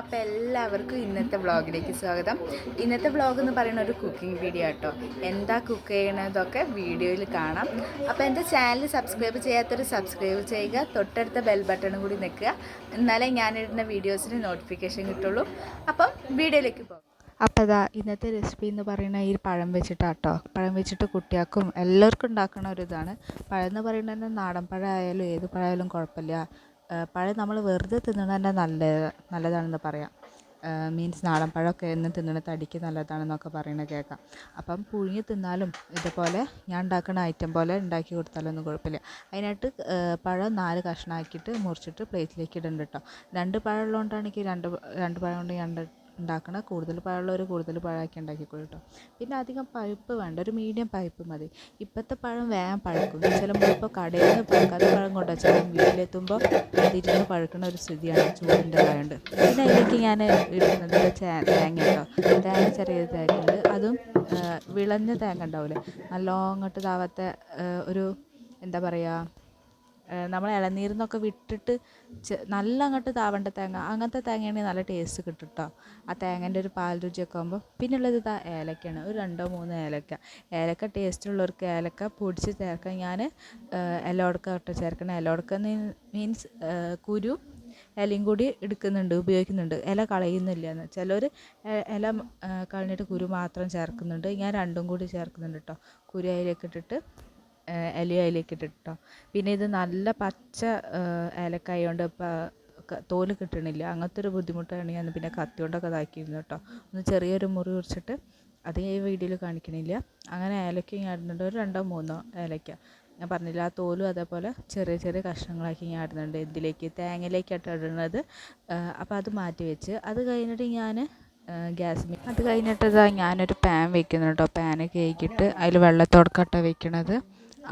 അപ്പോൾ എല്ലാവർക്കും ഇന്നത്തെ വ്ളോഗിലേക്ക് സ്വാഗതം. ഇന്നത്തെ വ്ളോഗ് എന്ന് പറയുന്ന ഒരു കുക്കിംഗ് വീഡിയോ കേട്ടോ എന്താ കുക്ക് ചെയ്യണതൊക്കെ വീഡിയോയിൽ കാണാം. അപ്പോൾ എന്റെ ചാനൽ സബ്സ്ക്രൈബ് ചെയ്യാത്തവർ സബ്സ്ക്രൈബ് ചെയ്യുക തൊട്ടടുത്ത ബെൽ ബട്ടണും കൂടി നിൽക്കുക. എന്നാലേ ഞാനിടുന്ന വീഡിയോസിന് നോട്ടിഫിക്കേഷൻ കിട്ടുള്ളൂ. അപ്പം വീഡിയോയിലേക്ക് പോകാം അപ്പോൾ അതാ ഇന്നത്തെ റെസിപ്പി എന്ന് പറയുന്ന ഈ പഴം വെച്ചിട്ടാട്ടോ. പഴം വെച്ചിട്ട് കുട്ടികൾക്കും എല്ലാവർക്കും ഉണ്ടാക്കുന്ന ഒരു ഇതാണ്. പഴം എന്ന് പറയുന്നത് തന്നെ നാടൻ പഴം ആയാലും ഏത് പഴമായാലും കുഴപ്പമില്ല. പഴം നമ്മൾ വെറുതെ തിന്നണത് തന്നെ നല്ല നല്ലതാണെന്ന് പറയാം. മീൻസ് നാടൻ പഴമൊക്കെ എന്നും തിന്നണ തടിക്ക് നല്ലതാണെന്നൊക്കെ പറയണ കേൾക്കാം അപ്പം പുഴുങ്ങി തിന്നാലും ഇതുപോലെ ഞാൻ ഉണ്ടാക്കുന്ന ഐറ്റം പോലെ ഉണ്ടാക്കി കൊടുത്താലൊന്നും കുഴപ്പമില്ല. അതിനായിട്ട് പഴം നാല് കഷ്ണമാക്കിയിട്ട് മുറിച്ചിട്ട് പ്ലേറ്റിലേക്ക് ഇടുന്നുണ്ട് കേട്ടോ രണ്ട് പഴം ഉള്ളതുകൊണ്ടാണെങ്കിൽ രണ്ട് രണ്ട് പഴം കൊണ്ട് രണ്ട് ഉണ്ടാക്കണ കൂടുതൽ പഴമുള്ളവർ കൂടുതൽ പഴമാക്കി ഉണ്ടാക്കിക്കോളൂ കേട്ടോ പിന്നെ അധികം പഴുപ്പ് വേണ്ട ഒരു മീഡിയം പഴുപ്പ് മതി. ഇപ്പോഴത്തെ പഴം വേഗം പഴുക്കും. ചിലപ്പോൾ ഇപ്പോൾ കടയിൽ നിന്ന് പഴുക്കാത്ത പഴം കൊണ്ടുവച്ചാൽ വീട്ടിലെത്തുമ്പോൾ അതിരുന്ന് പഴുക്കുന്ന ഒരു സ്ഥിതിയാണ് ചൂടിന്റെ ആയതുകൊണ്ട് പിന്നെ അതിലേക്ക് ഞാൻ ഇടുന്നത് തേങ്ങ കേട്ടോ തേങ്ങ ചെറിയ തേങ്ങയുണ്ട്. അതും വിളഞ്ഞ തേങ്ങ ഉണ്ടാവില്ലേ നല്ലോണം അങ്ങോട്ട് ഇതാവാത്ത ഒരു എന്താ പറയുക നമ്മൾ ഇളനീരിൽ നിന്നൊക്കെ വിട്ടിട്ട് നല്ല അങ്ങോട്ട് താവണ്ട തേങ്ങ. അങ്ങനത്തെ തേങ്ങയാണെങ്കിൽ നല്ല ടേസ്റ്റ് കിട്ടും കേട്ടോ ആ തേങ്ങേന്റെ ഒരു പാൽ രുചിയൊക്കെ ആകുമ്പോൾ പിന്നെ ഉള്ളത് ഇതാ ഏലക്കയാണ്. ഒരു രണ്ടോ മൂന്നോ ഏലക്ക. ഏലക്ക ടേസ്റ്റ് ഉള്ളവർക്ക് ഏലക്ക പൊടിച്ച് ചേർക്കാൻ ഞാൻ ഇലോടക്ക കേട്ടോ ചേർക്കണം. ഇലോടക്ക മീൻസ് കുരു ഇലയും കൂടി എടുക്കുന്നുണ്ട് ഉപയോഗിക്കുന്നുണ്ട്. ഇല കളയുന്നില്ല എന്ന് ചിലർ ഇല കളഞ്ഞിട്ട് കുരു മാത്രം ചേർക്കുന്നുണ്ട്. ഞാൻ രണ്ടും കൂടി ചേർക്കുന്നുണ്ട് കേട്ടോ കുരു അതിലേക്ക് ഇട്ടിട്ട്. ഇലയും അതിലേക്ക് ഇട്ടിട്ടോ പിന്നെ ഇത് നല്ല പച്ച ഏലക്കായ കൊണ്ട് തോൽ കിട്ടണില്ല. അങ്ങനത്തെ ഒരു ബുദ്ധിമുട്ടാണ് ഞാൻ പിന്നെ കത്തി കൊണ്ടൊക്കെ ഇതാക്കിയിരുന്നു കേട്ടോ ഒന്ന് ചെറിയൊരു മുറി കുറിച്ചിട്ട് അത് ഈ വീഡിയോയിൽ കാണിക്കണില്ല. അങ്ങനെ ഏലക്ക ഞാൻ ഇടുന്നുണ്ട്. ഒരു രണ്ടോ മൂന്നോ ഏലക്ക ഞാൻ പറഞ്ഞില്ല ആ തോലും അതേപോലെ ചെറിയ ചെറിയ കഷ്ണങ്ങളാക്കി ഞാൻ ഇടുന്നുണ്ട് ഇതിലേക്ക്. തേങ്ങയിലേക്കായിട്ട് ഇടുന്നത്. അപ്പോൾ അത് മാറ്റി വെച്ച്. അത് കഴിഞ്ഞിട്ട് ഞാൻ ഗ്യാസ് അത് കഴിഞ്ഞിട്ട് ഞാനൊരു പാൻ വെക്കുന്നുണ്ട് കേട്ടോ പാന് കേക്കിയിട്ട് അതിൽ വെള്ളത്തോടക്കട്ട വെക്കണത്.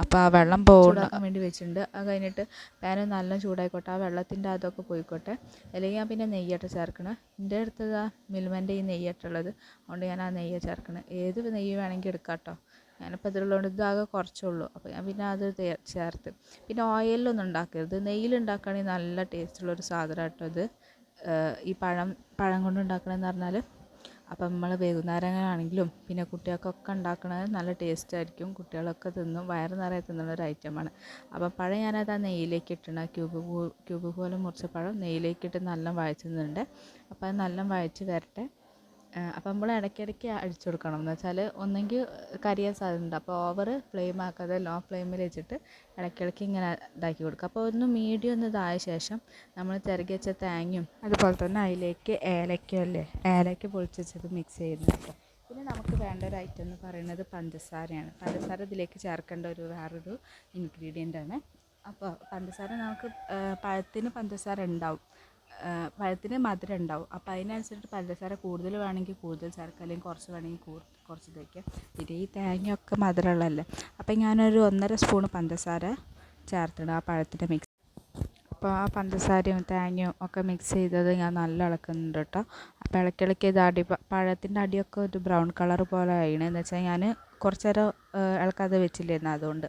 അപ്പോൾ ആ വെള്ളം പോകാൻ വേണ്ടി വെച്ചിട്ടുണ്ട്. അത് കഴിഞ്ഞിട്ട് പാൻ നല്ല ചൂടായിക്കോട്ടെ. ആ വെള്ളത്തിന്റെ അതൊക്കെ പോയിക്കോട്ടെ. അല്ലെങ്കിൽ ഞാൻ പിന്നെ നെയ്യട്ട ചേർക്കണം. എന്റെ അടുത്ത് ഇതാ മിൽമന്റെ ഈ നെയ്യട്ടുള്ളത് അതുകൊണ്ട് ഞാൻ ആ നെയ്യ് ചേർക്കണം. ഏത് നെയ്യ് വേണമെങ്കിൽ എടുക്കാം കേട്ടോ ഞാനിപ്പോൾ ഇതിലുള്ളതുകൊണ്ട് ഇതാകെ കുറച്ചുള്ളൂ അപ്പോൾ ഞാൻ പിന്നെ അത് ചേർത്ത്. പിന്നെ ഓയിലൊന്നും ഉണ്ടാക്കരുത്. നെയ്യിൽ ഉണ്ടാക്കുകയാണെങ്കിൽ നല്ല ടേസ്റ്റുള്ളൊരു സാധനം കേട്ടോ ഇത്. ഈ പഴം പഴം കൊണ്ട് ഉണ്ടാക്കണമെന്ന് പറഞ്ഞാൽ അപ്പം നമ്മൾ വൈകുന്നേരങ്ങളാണെങ്കിലും പിന്നെ കുട്ടികൾക്കൊക്കെ ഉണ്ടാക്കുന്നത് നല്ല ടേസ്റ്റ് ആയിരിക്കും. കുട്ടികളൊക്കെ തിന്നും വയറ് നിറയെ തിന്നുന്ന ഒരു ഐറ്റമാണ് അപ്പം പഴം ഞാനത് ആ നെയ്യിലേക്ക് ഇട്ടണ ക്യൂബ് ക്യൂബ് പോലെ മുറിച്ച പഴം നെയ്യിലേക്കിട്ട് നല്ല വഴച്ചുന്നുണ്ട് അപ്പോൾ അത് നല്ല വഴച്ച് വരട്ടെ. അപ്പം നമ്മൾ ഇടയ്ക്കിടയ്ക്ക് അഴിച്ചു കൊടുക്കണം. എന്ന് വെച്ചാൽ ഒന്നെങ്കിൽ കരിയാൻ സാധ്യതയുണ്ട്. അപ്പോൾ ഓവർ ഫ്ലെയിം ആക്കാതെ ലോ ഫ്ലെയിമിൽ വെച്ചിട്ട് ഇടയ്ക്കിടയ്ക്ക് ഇങ്ങനെ ഇതാക്കി കൊടുക്കുക. അപ്പോൾ ഒന്ന് മീഡിയം ഒന്ന് ഇതായ ശേഷം നമ്മൾ തിരകി വെച്ച തേങ്ങയും അതുപോലെ തന്നെ അതിലേക്ക് ഏലയ്ക്ക അല്ലേ ഏലക്ക പൊളിച്ച് വെച്ചത് മിക്സ് ചെയ്യുന്നുണ്ട് പിന്നെ നമുക്ക് വേണ്ട ഒരു ഐറ്റം എന്ന് പറയുന്നത് പഞ്ചസാരയാണ്. പഞ്ചസാര ഇതിലേക്ക് ചേർക്കേണ്ട ഒരു വേറൊരു ഇൻഗ്രീഡിയന്റ് ആണ്. അപ്പോൾ പഞ്ചസാര നമുക്ക് പഴത്തിന് പഞ്ചസാര ഉണ്ടാവും. പഴത്തിന് മധുരം ഉണ്ടാവും. അപ്പോൾ അതിനനുസരിച്ച് പഞ്ചസാര കൂടുതൽ വേണമെങ്കിൽ കൂടുതൽ ചേർക്കുക. അല്ലെങ്കിൽ കുറച്ച് വേണമെങ്കിൽ കുറച്ച് തേക്കുക പിന്നെ ഈ തേങ്ങയൊക്കെ മധുരമുള്ളതല്ലേ. അപ്പോൾ ഞാനൊരു ഒന്നര സ്പൂണ് പഞ്ചസാര ചേർത്തിടും ആ പഴത്തിന്റെ മിക്സ് അപ്പോൾ ആ പഞ്ചസാരയും തേങ്ങയും ഒക്കെ മിക്സ് ചെയ്തത് ഞാൻ നല്ല ഇളക്കുന്നുണ്ട് കേട്ടോ. അപ്പോൾ ഇളക്കിളക്കി ഇത് അടി പഴത്തിന്റെ അടിയൊക്കെ ഒരു ബ്രൗൺ കളർ പോലെ ആയിണ്. എന്ന് വെച്ചാൽ ഞാൻ കുറച്ച് നേരം ഇളക്കാതെ വെച്ചില്ലായിരുന്നു അതുകൊണ്ട്.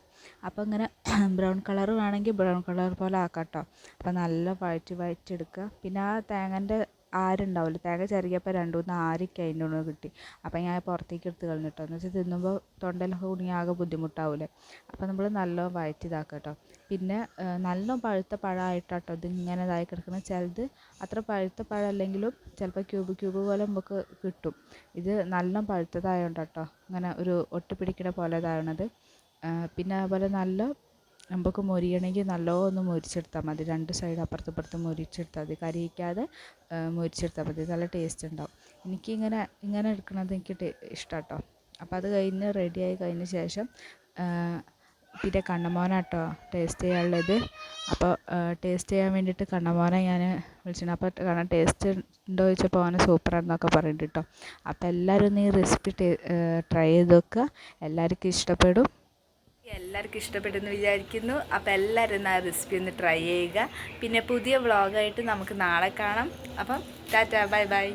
അപ്പോൾ ഇങ്ങനെ ബ്രൗൺ കളർ വേണമെങ്കിൽ ബ്രൗൺ കളർ പോലെ ആക്കാം കേട്ടോ അപ്പോൾ നല്ല വഴറ്റി വഴറ്റിയെടുക്കുക. പിന്നെ ആ തേങ്ങന്റെ ആരുണ്ടാവില്ല. തേങ്ങ ചെറിയപ്പോൾ രണ്ട് മൂന്ന് ആരൊക്കെ അതിന്റെ ഉള്ളിൽ കിട്ടി. അപ്പോൾ ഞാൻ പുറത്തേക്ക് എടുത്ത് കളഞ്ഞിട്ടോ. എന്ന് വെച്ചാൽ തിന്നുമ്പോൾ തൊണ്ടയിലൊക്കെ കുടുങ്ങി ആകെ ബുദ്ധിമുട്ടാവില്ലേ അപ്പോൾ നമ്മൾ നല്ലോണം വഴറ്റി ഇതാക്കുക കേട്ടോ പിന്നെ നല്ല പഴുത്ത പഴമായിട്ടാട്ടോ കേട്ടോ ഇതിങ്ങനെ ഇതായി കിടക്കുന്നത് ചിലത് അത്ര പഴുത്ത പഴമല്ലെങ്കിലും ചിലപ്പോൾ ക്യൂബ് ക്യൂബ് പോലെ നമുക്ക് കിട്ടും. ഇത് നല്ല പഴുത്തതായതുകൊണ്ട് കേട്ടോ ഇങ്ങനെ ഒരു ഒട്ടിപ്പിടിക്കണ പോലെ ഇതാവണത് പിന്നെ അതുപോലെ നല്ല നമുക്ക് മൊരിയണമെങ്കിൽ നല്ലോന്ന് മൊരിച്ചെടുത്താൽ മതി. രണ്ട് സൈഡ് അപ്പുറത്തും ഇപ്പുറത്തും മൊരിച്ചെടുത്താൽ മതി. കരിയിക്കാതെ മൊരിച്ചെടുത്താൽ മതി. നല്ല ടേസ്റ്റ് ഉണ്ടാവും എനിക്കിങ്ങനെ ഇങ്ങനെ എടുക്കണത് എനിക്ക് ഇഷ്ടം കേട്ടോ അപ്പോൾ അത് കഴിഞ്ഞ് റെഡിയായി കഴിഞ്ഞ ശേഷം പിന്നെ കണ്ണമോനാട്ടോ ടേസ്റ്റ് ചെയ്യാനുള്ളത്. അപ്പോൾ ടേസ്റ്റ് ചെയ്യാൻ വേണ്ടിയിട്ട് കണ്ണമോനെ ഞാൻ വിളിച്ചിരുന്നു അപ്പോൾ കാരണം ടേസ്റ്റ് ഉണ്ടോ ചോദിച്ചപ്പോൾ അവന് സൂപ്പറാണെന്നൊക്കെ പറയുന്നുണ്ട് കേട്ടോ അപ്പോൾ എല്ലാവരും ഈ റെസിപ്പി ട്രൈ ചെയ്ത് നോക്കുക. എല്ലാവർക്കും ഇഷ്ടപ്പെടും. എല്ലാവർക്കും ഇഷ്ടപ്പെടുമെന്ന് വിചാരിക്കുന്നു. അപ്പോൾ എല്ലാവരും ആ റെസിപ്പി ഒന്ന് ട്രൈ ചെയ്യുക. പിന്നെ പുതിയ വ്ളോഗായിട്ട് നമുക്ക് നാളെ കാണാം. അപ്പം ടാറ്റ ബൈ ബൈ.